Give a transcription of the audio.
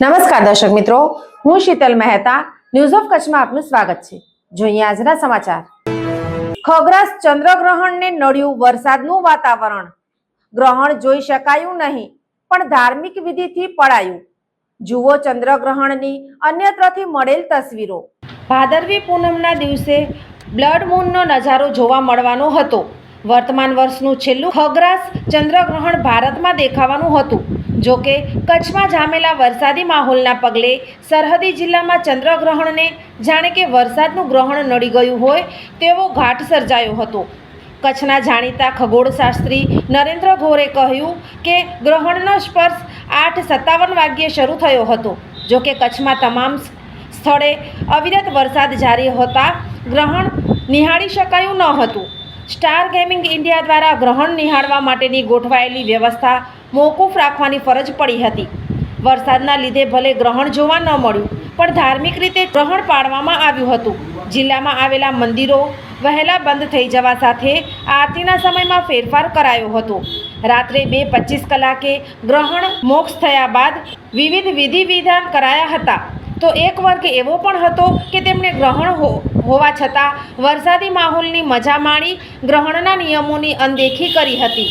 નમસ્કાર દર્શક મિત્રો, હું શીતલ મહેતા ન્યૂઝ ઓફ કચ્છમાં આપનું સ્વાગત છે. જોઈએ આજના સમાચાર. ખગ્રાસ ચંદ્રગ્રહણને નડ્યું વરસાદનું વાતાવરણ. ગ્રહણ જોઈ શકાયું નહીં, પણ ધાર્મિક વિધિથી પડાયું. જુઓ ચંદ્રગ્રહણની અન્યત્રથી મળેલ તસવીરો. ભાદરવી પૂનમના દિવસે બ્લડ મૂનનો નજારો જોવા મળવાનો હતો. વર્તમાન વર્ષનું છેલ્લું ખગ્રાસ ચંદ્રગ્રહણ ભારતમાં દેખાવાનું હતું. જો કે કચ્છમાં જામેલા વરસાદી માહોલના પગલે સરહદી જિલ્લામાં ચંદ્રગ્રહણને જાણે કે વરસાદનું ગ્રહણ નડી ગયું હોય તેવો ઘાટ સર્જાયો હતો. કચ્છના જાણીતા ખગોળશાસ્ત્રી નરેન્દ્ર ગોરે કહ્યું કે ગ્રહણનો સ્પર્શ આઠ સત્તાવન વાગ્યે શરૂ થયો હતો. જોકે કચ્છમાં તમામ સ્થળે અવિરત વરસાદ જારી હોતા ગ્રહણ નિહાળી શકાયું ન હતું. સ્ટાર ગેમિંગ ઇન્ડિયા દ્વારા ગ્રહણ નિહાળવા માટેની ગોઠવાયેલી વ્યવસ્થા મોકૂફ રાખવાની ફરજ પડી હતી. વરસાદના લીધે ભલે ગ્રહણ જોવા ન મળ્યું, પણ ધાર્મિક રીતે ગ્રહણ પાડવામાં આવ્યું હતું. જિલ્લામાં આવેલા મંદિરો વહેલા બંધ થઈ જવા સાથે આરતીના સમયમાં ફેરફાર કરાયો હતો. રાત્રે બે પચીસ કલાકે ગ્રહણ મોક્ષ થયા બાદ વિવિધ વિધિ વિધાન કરાયા હતા. તો એક વર્ગ એવો પણ હતો કે તેમણે ગ્રહણ હોવા છતાં વરસાદી માહોલની મજા માણી ગ્રહણના નિયમોની અનદેખી કરી હતી.